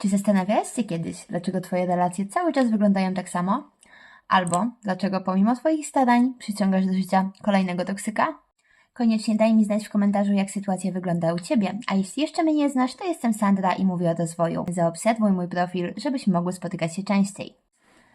Czy zastanawiałeś się kiedyś, dlaczego Twoje relacje cały czas wyglądają tak samo? Albo dlaczego pomimo Twoich starań przyciągasz do życia kolejnego toksyka? Koniecznie daj mi znać w komentarzu, jak sytuacja wygląda u Ciebie. A jeśli jeszcze mnie nie znasz, to jestem Sandra i mówię o rozwoju. Zaobserwuj mój profil, żebyśmy mogły spotykać się częściej.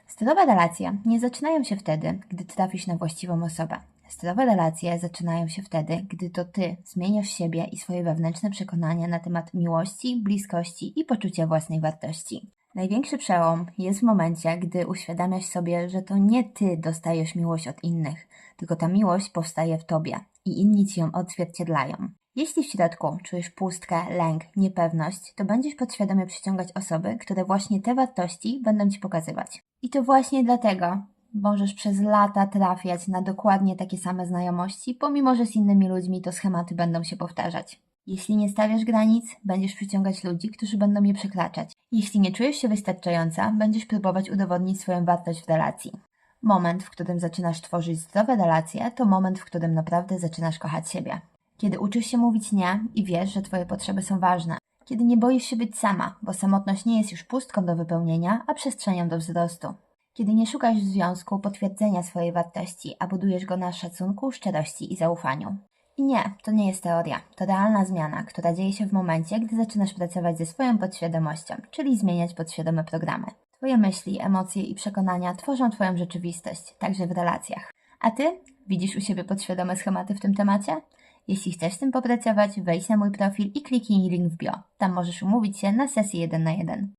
Zdrowe relacje nie zaczynają się wtedy, gdy trafisz na właściwą osobę. Zdrowe relacje zaczynają się wtedy, gdy to ty zmieniasz siebie i swoje wewnętrzne przekonania na temat miłości, bliskości i poczucia własnej wartości. Największy przełom jest w momencie, gdy uświadamiasz sobie, że to nie ty dostajesz miłość od innych, tylko ta miłość powstaje w tobie i inni ci ją odzwierciedlają. Jeśli w środku czujesz pustkę, lęk, niepewność, to będziesz podświadomie przyciągać osoby, które właśnie te wartości będą ci pokazywać. I to właśnie dlatego możesz przez lata trafiać na dokładnie takie same znajomości, pomimo że z innymi ludźmi to schematy będą się powtarzać. Jeśli nie stawiasz granic, będziesz przyciągać ludzi, którzy będą je przekraczać. Jeśli nie czujesz się wystarczająca, będziesz próbować udowodnić swoją wartość w relacji. Moment, w którym zaczynasz tworzyć zdrowe relacje, to moment, w którym naprawdę zaczynasz kochać siebie. Kiedy uczysz się mówić nie i wiesz, że Twoje potrzeby są ważne. Kiedy nie boisz się być sama, bo samotność nie jest już pustką do wypełnienia, a przestrzenią do wzrostu. Kiedy nie szukasz w związku potwierdzenia swojej wartości, a budujesz go na szacunku, szczerości i zaufaniu. I nie, to nie jest teoria. To realna zmiana, która dzieje się w momencie, gdy zaczynasz pracować ze swoją podświadomością, czyli zmieniać podświadome programy. Twoje myśli, emocje i przekonania tworzą Twoją rzeczywistość, także w relacjach. A Ty? Widzisz u siebie podświadome schematy w tym temacie? Jeśli chcesz z tym popracować, wejdź na mój profil i kliknij link w bio. Tam możesz umówić się na sesję 1 na 1.